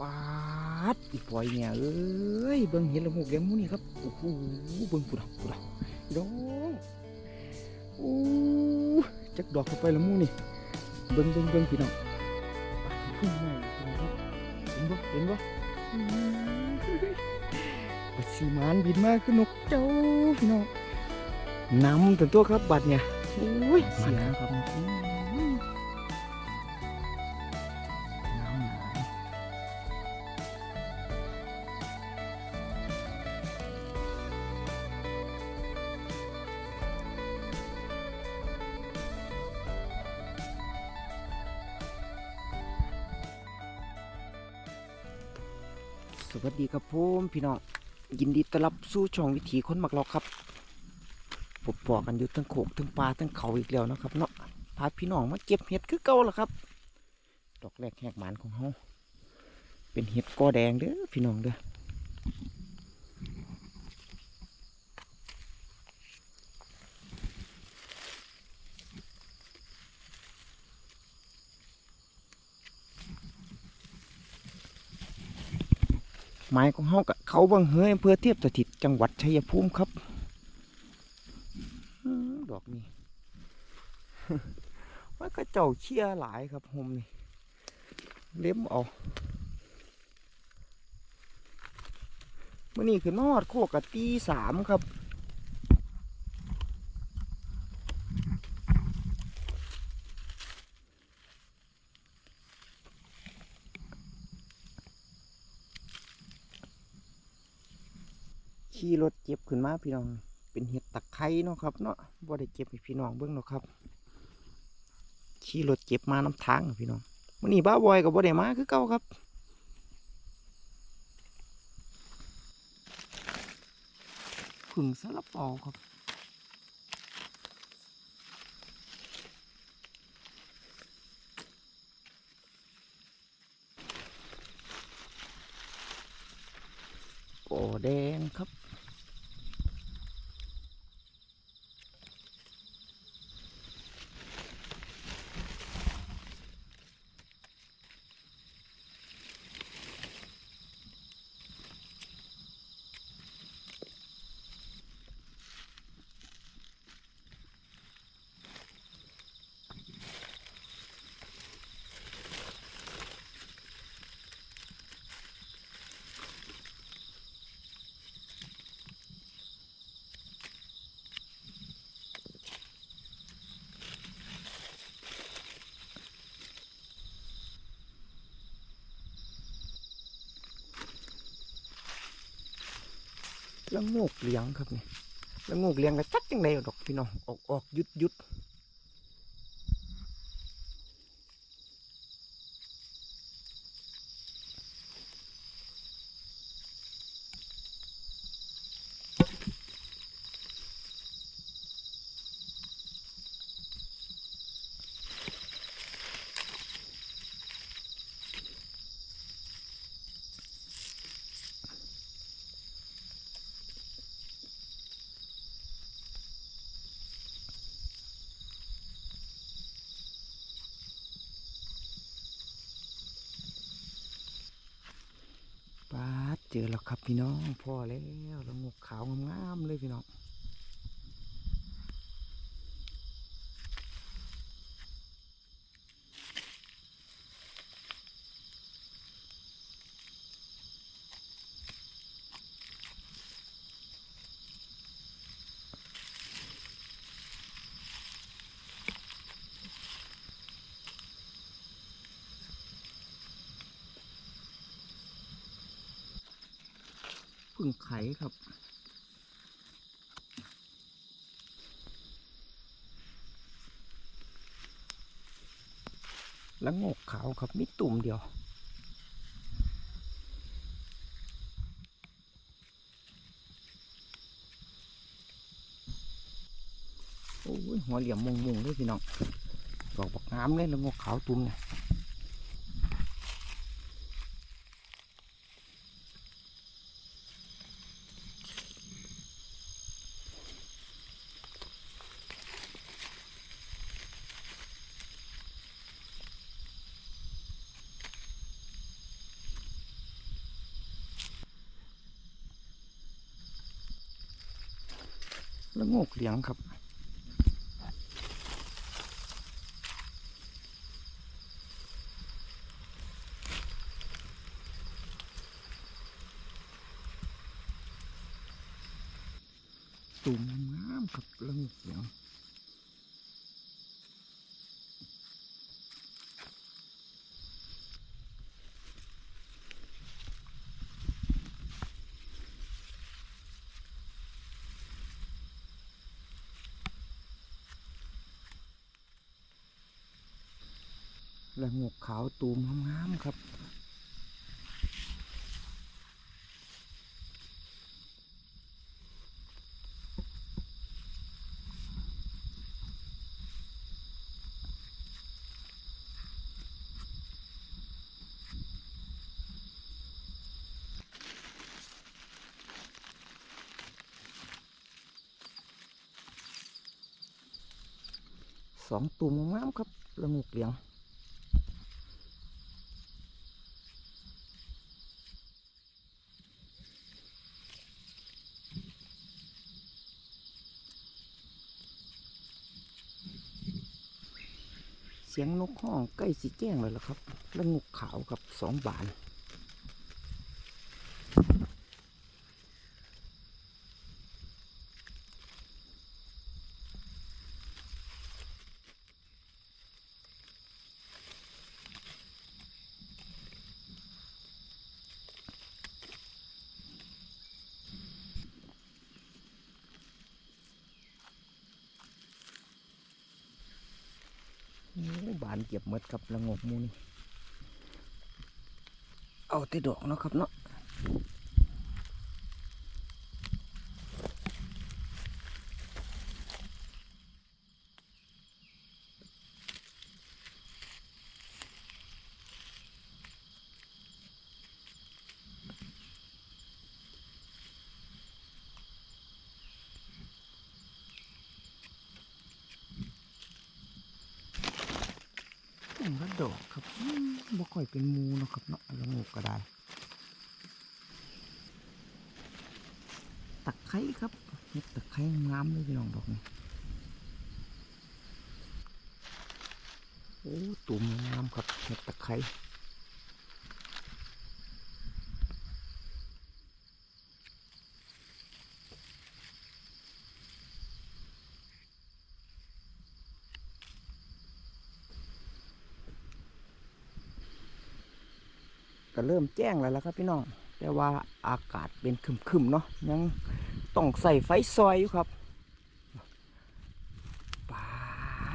ปาดอีปล่อยเนี่ยเอ้ยเบิ่งเห็นละมุกเลี้ยงมูนี่ครับโอ้โหเบิ่งปุดปุดดองโอ้จักดอกเข้าไปละมูนี่เบิ่งเบิ่งเบิ่งพี่น้องปาดพุ่งใหม่พี่เห็นบ่เห็นบ่อืมบัดสีมานบินมาขึ้นนกเจ้าพี่น้องนำแต่ตัวครับบัดเนี่ยโอ้ยเสียครับ สวัสดีครับผมพี่น้องยินดีต้อนรับสู่ช่องวิถีคนมักลอกครับปบปอกันอยู่ทั้งโขกทั้งปลาทั้งเขาอีกแล้วนะครับเนาะพาพี่น้องมาเก็บเห็ดคือเก่าแล้วครับ ดอกแรกแหกหมานของเฮาเป็นเห็ดกอแดงเด้อพี่น้องเด้อ หมายของเฮากับเขาบางเฮยอำเภอเทียบสถิตจังหวัดชัยภูมิครับอดอกนี้ว่าก็เจ้าเชี่ยหลายครับผมนี่เล็มออามื่อนี้คือนอดโคกกะตีสามครับ ขี่รถเจ็บขึ้นมาพี่น้อง เป็นเห็ดตะไคร้เนาะครับเนาะบ่ได้เจ็บพี่น้องเบิ่งหรอกครับขี่รถเจ็บมาน้ำทางพี่น้องมื้อนี้บ้าบอยกับบ่ได้มาคือเก่าครับผึ่งซาลาเปาครับโกแดงครับ แล้วโงกเลี้ยงครับนี่แล้วโงกเลี้ยงก็จักจังไดดอกพี่น้องออกออกยุดยุดปาด เจอแล้วครับพี่น้องพ่อแล้วแล้วงกขาวงามๆเลยพี่น้อง ครับแล้วโงกขาวครับมีตุ่มเดียว โอ้ยหัวเหลี่ยมมุงมุงๆเลยพี่น้องดอกบักงามเลยแล้วงกขาวตุ่มเนี่ย กเหลียงครับ ตุ่มน้ำครับเรื่องเหลียง และงกขาวตูมงามๆครับสองตูมงามครับและงกเหลียง สียงนกห้องใกล้สีแจ้งเลยละครับ แล้วงกขาวกับสองบาน บานเก็บเมดครับระงบมูนี่เอาแต่ดอกเนาะครับเนาะอืมแล้วดอกครับอืม บ่ค่อยเป็นมูเนาะครับเนาะละงกก็ได้ตะไคร้ครับเห็ดตะไคร้งามเลยพี่น้องดอกนี่โอ้ตุ่มงามครับเห็ดตะไค แจ้งแล้วละครับพี่น้องแต่ว่าอากาศเป็นคึมๆเนาะยังต้องใส่ไฟซอยอยู่ครับปา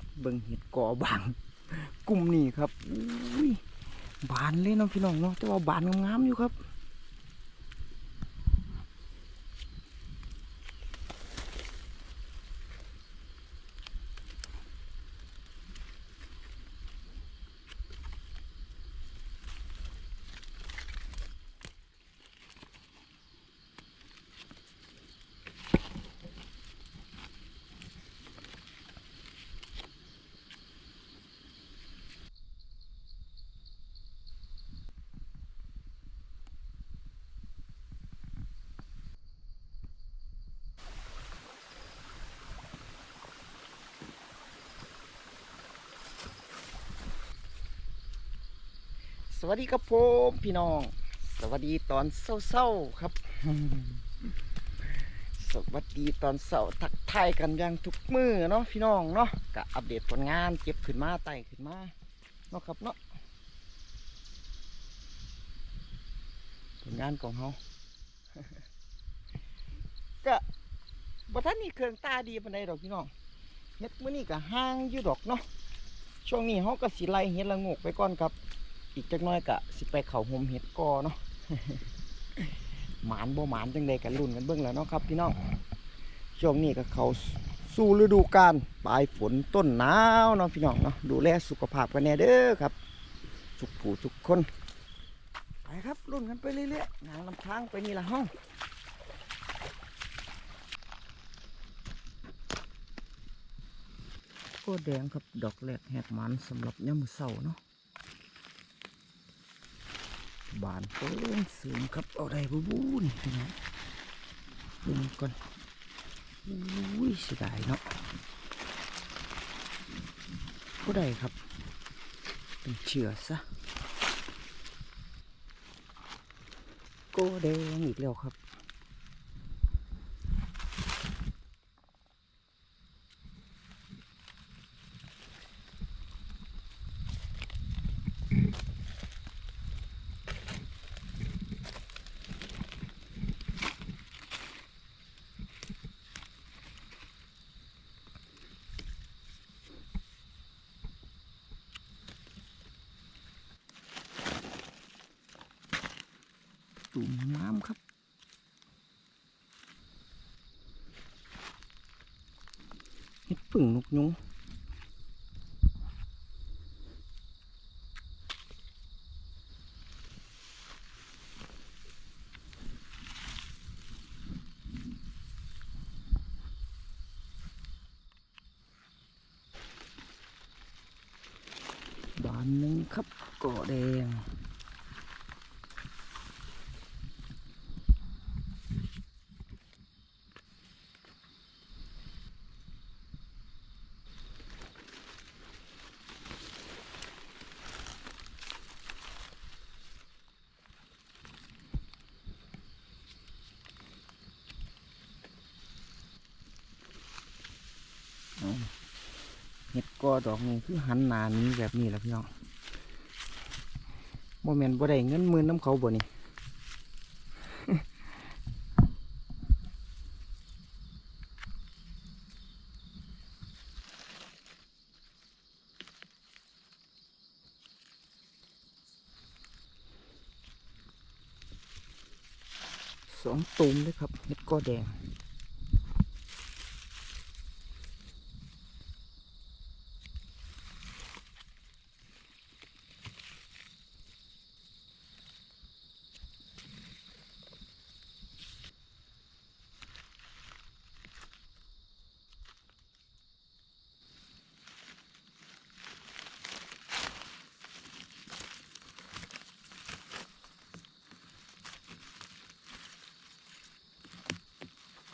ดเบิ่งเห็ดก่อบางกลุ่มนี้ครับอุ้ยบานเลยเนาะพี่น้องเนาะแต่ว่าบานงามๆอยู่ครับ วัสดีครับผมพี่น้อง สวัสดีตอนเศร้าๆครับ สวัสดีตอนเสาร์ทักทายกันย่างทุกมือเนาะพี่น้องเนาะกะอัปเดตผลงานเก็บขึ้นมาไต่ขึ้นมาเนาะครับเนาะผลงานของเขาก็บ่ทันนี่เครื่องตาดีปานใดดอกพี่น้องเฮ็ดมื้อนี้ก็ห่างอยู่ดอกเนาะช่วงนี้เขาก็สิไล่เฮ็ดละงกไปก่อนครับ อีกจักน้อยก็สิไปเขาหมเฮ็ดกอเนาะหมานบ่หมานจังใดกันรุ่นกันเบิ่งแล้วเนาะครับพี่น้องช่วงนี้ก็เขาสู่ฤดูกาลปลายฝนต้นหนาวเนาะพี่น้องเนาะดูแลสุขภาพกันแน่เด้อครับทุกผู้ทุกคนไปครับรุ่นกันไปเรื่อยๆงานลำทางไปนี่ละห้องก็แดงครับดอกแรกแหกมันสำหรับยามือเช้าเนาะ บานเพิ่งสูงครับเอาได้บูบูนี่พี่น้องดูมันก่อนอุ้ยเสียดายเนาะก็ได้ครับเป็นเชือซะโกแดงอีกแล้วครับ ตุ่มน้ำครับ เห็ ดผึ่งนกยุงบานหนึ่งครับก่อแดง เอาเห็ดกอดอกนี้คือหันหนานี้แบบนี้แหละพี่น้องโมเมนต์บ่ได้เงินมื่นน้ำเขาบ่นี่สองตูมเลยครับเห็ดกอแดง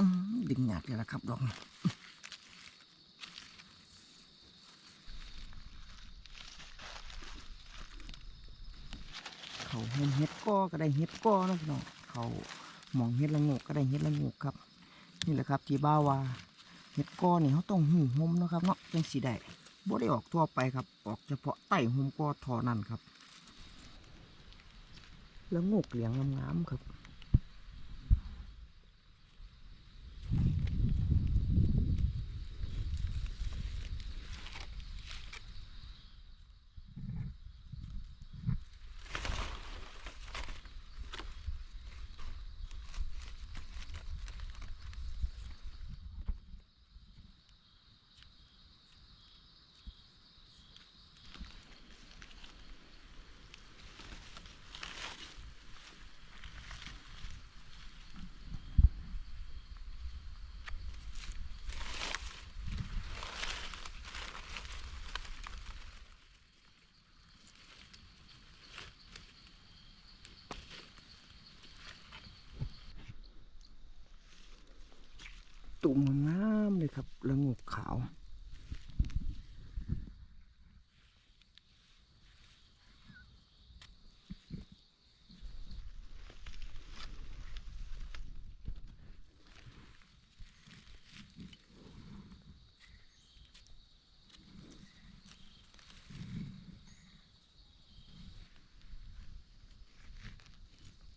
อืม ดึงหยาดเลยละครับดอกนี้เขาเห็นเห็ดก้อก็ได้เห็ดก้อนะพี่น้องเขามองเห็ดละงกก็ได้เห็ดละงกครับ นี่แหละครับที่บ้าว่าเห็ดก้อนี่เขาต้องหูหมนะครับเนาะจังสีได้บ่ได้ออกทั่วไปครับออกเฉพาะใต้หุมก้อทอนั่นครับละโงกเหลียงงามๆครับ ตุ่มงามเลยครับละงกขาว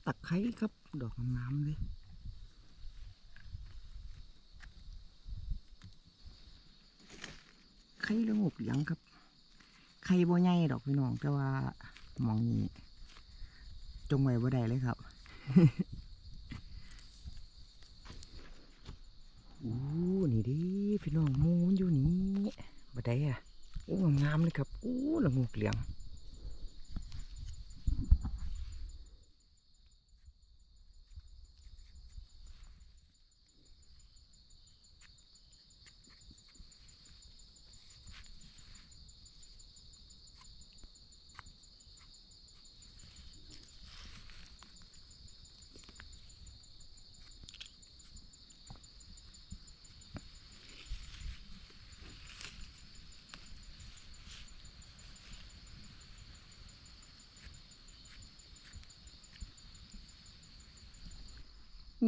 ตะไคร้ครับ ดอกงามเลย ไข่ละงก เหลืองครับ ไข่บ่ใหญ่ดอกพี่น้อง แต่ว่ามองนี้ จงไว้บ่ได้เลยครับอู้นี่ดิพี่น้องมูมันอยู่นี่บ่ได้อะโอ้งามๆเลยครับอู้ละงูเหลือง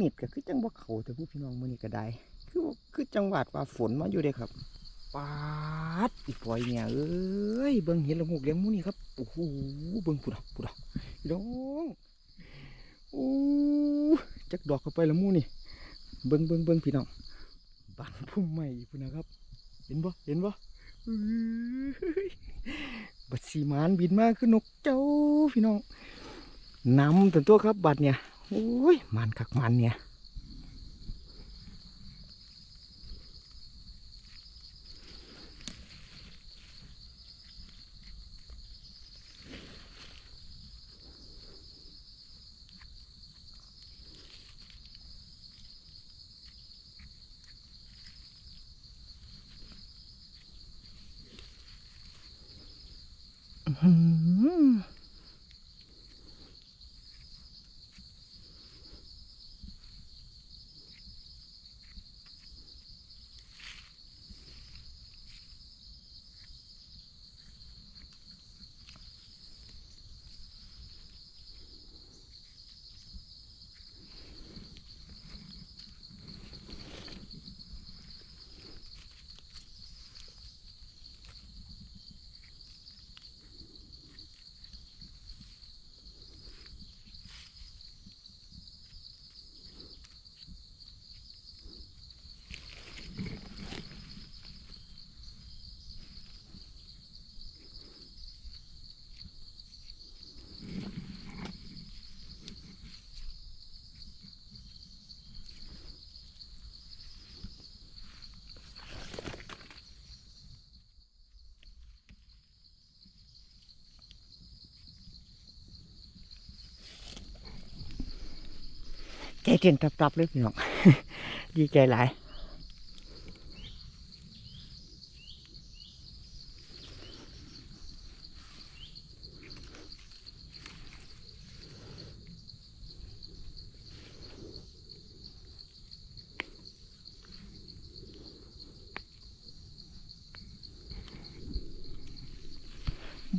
มีดก็คือจังบ่เขาแต่ผู้พี่น้องมือนี้ก็ได้ คือคือจังหวัดว่าฝนมาอยู่เด้ครับปาดอีปอยเนี่ยเอ้ยเบิ่งเห็นละงูเลี้ยงมูนี่ครับโอ้โหเบิ่งพุ่นอะพุ่นอะพี่น้องโอ้จักดอกเข้าไปละมูนี่ เบิ่งเบิ่งเบิ่งพี่น้องบานพุ่มใหม่พุ่นนะครับ เห็นบ่เห็นบ่บัดสีมานบินมาคือนกเจ้าพี่น้องนำตัวตัวครับบัดเนี่ย อ้ยมันคักมันเนี่ยอื้ ใจเต้นตับๆเลยพี่น้องดีใจหลาย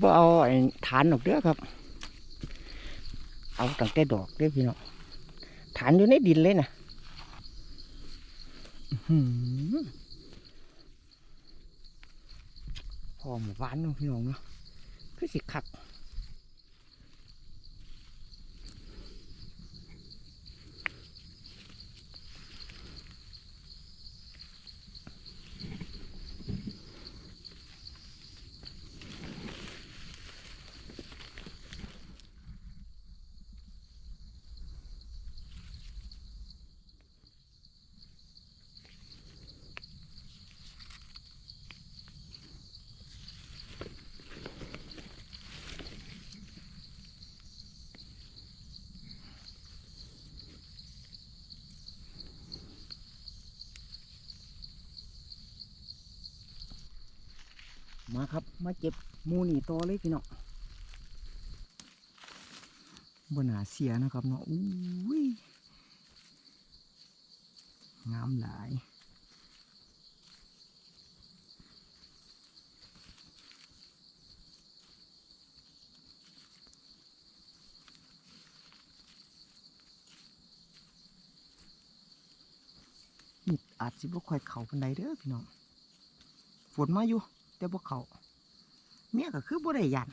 บ่เอาไอ้ฐานออกเด้อครับ เอาตั้งแต่ดอกเด้อพี่น้อง ฐานอยู่ในดินเลยนะหอพอหมู่บ้านเนาะพี่น้องเนาะคือสิขัก มาครับ มาเจ็บมูนี่ต่อเลยพี่น้องบนหาเสียนะครับเนาะอุ้ยงามหลายนี่อาจสิบ่ค่อยเข้าปานใดเด้อพี่น้องฝนมาอยู่ แต่บ่เขาเมียก็คือบ่ได้ยัน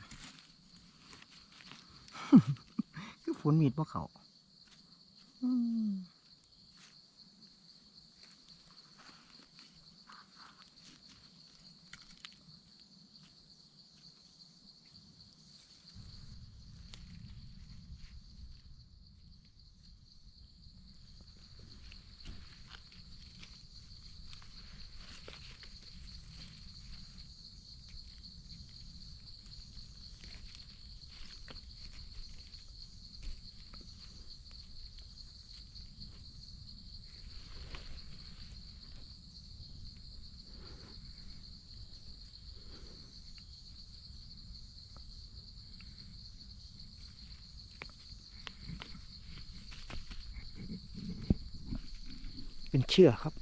คือฝนมีดบ่เขาอืม เป็นเชือกครับ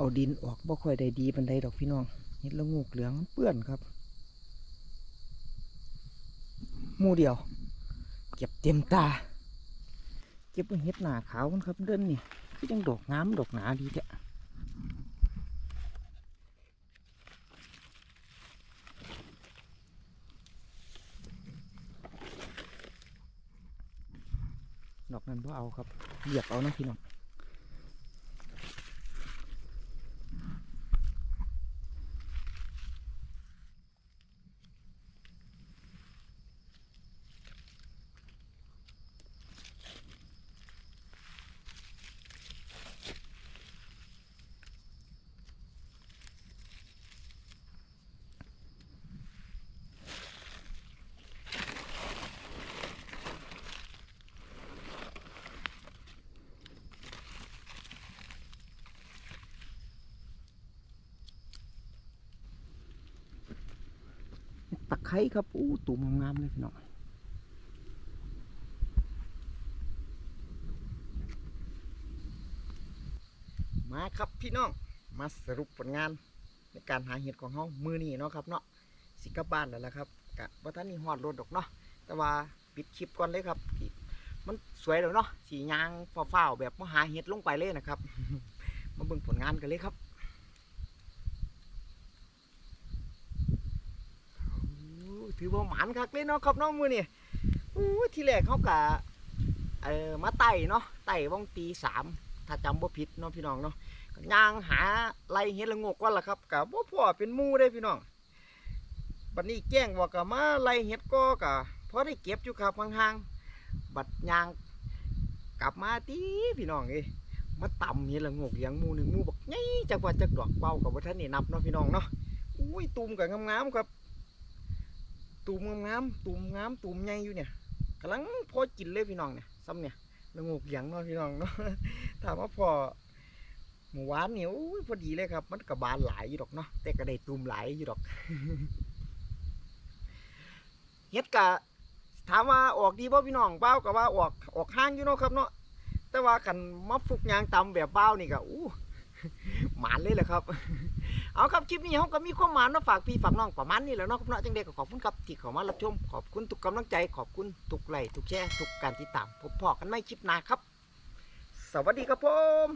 เอาดินออกบ่ค่อยได้ดีปันใดดอกพี่น้องเห็ดละงูกเหลืองเปื้อนครับมูเดียว เก็บเต็มตา เก็บเบิ่งเห็ดหนาขาวมันครับเดินนี่คือยังดอกงามดอกหนาดีแท้ดอกนั้นพ่เอาครับเหยียบเอานะพี่น้อง ตะ ไคร้ครับอู้ตุ่มงามเลยพี่น้องมาครับพี่น้องมาสรุปผลงานในการหาเห็ดของเฮามือนี้เนาะครับเนาะสิกบ้านแล้วละครับกะว่าท่านนี่ฮอดรถดอกเนาะแต่ว่าปิดคลิปก่อนเลยครับ มันสวยแล้วเนาะสียางฟ้าๆแบบมาหาเห็ดลงไปเลยนะครับ มาเบิ่งผลงานกันเลยครับ โอ้ถือว่หมานคักเลยเนาะครับน้องมือนี่อู้ที่แรกเขากะเออมาไต่เนาะไต่ว่องตีสามถ้าจำบ่ผิดเนาะพี่น้องเนาะย่างหาไล่เห็ดละงกก่อนล่ะครับกะบ่พอเป็นมู่ได้พี่น้องบัดนี้แจ้งว่ากะมาไล่เห็ดก็กะพอได้เก็บอยู่ครับห่างๆบัดย่างกลับมาตีพี่น้องเอ้มาต่ำเห็ดละงกเลี้ยงมู่หนึ่งมู่บักใหญ่จักว่าจักดอกเป้ากับว่าท่านนี่นับเนาะพี่น้องเนาะอุ้ยตูมกับงามๆครับ ตูมงามๆตูมงามตูมใหญ่อยู่เนี่ยกำลังพอกินเลยพี่น้องเนี่ยซ้ำเนี่ยละงูกหยังเนาะพี่น้องเนาะถามว่าพอหมูหวานเนี่ยโอ้ยพอดีเลยครับ มันกับบานหลายอยู่ดอกเนาะแต่ก็ได้ตูมหลายอยู่ดอกเฮ็ดกะถามว่าออกดีบ่พี่น้องเบ้าก็ว่าออกออกห้างอยู่เนาะครับเนาะแต่ว่ากันมาฟุกยางตำแบบเบ้านี่ก็อู้หมานเลยแหละครับ เอาครับคลิปนี้เขาก็มีความหมายมาฝากพี่ฝากน้องประมาณนี้แล้วเนาะครับเนาะจังเด็กขอบคุณครับที่เข้ามารับชมขอบคุณทุกกำลังใจ ขอบคุณทุกไลค์ทุกแชร์ทุกการติดตามพบพอกันไม่คลิปหน้าครับ สวัสดีครับผม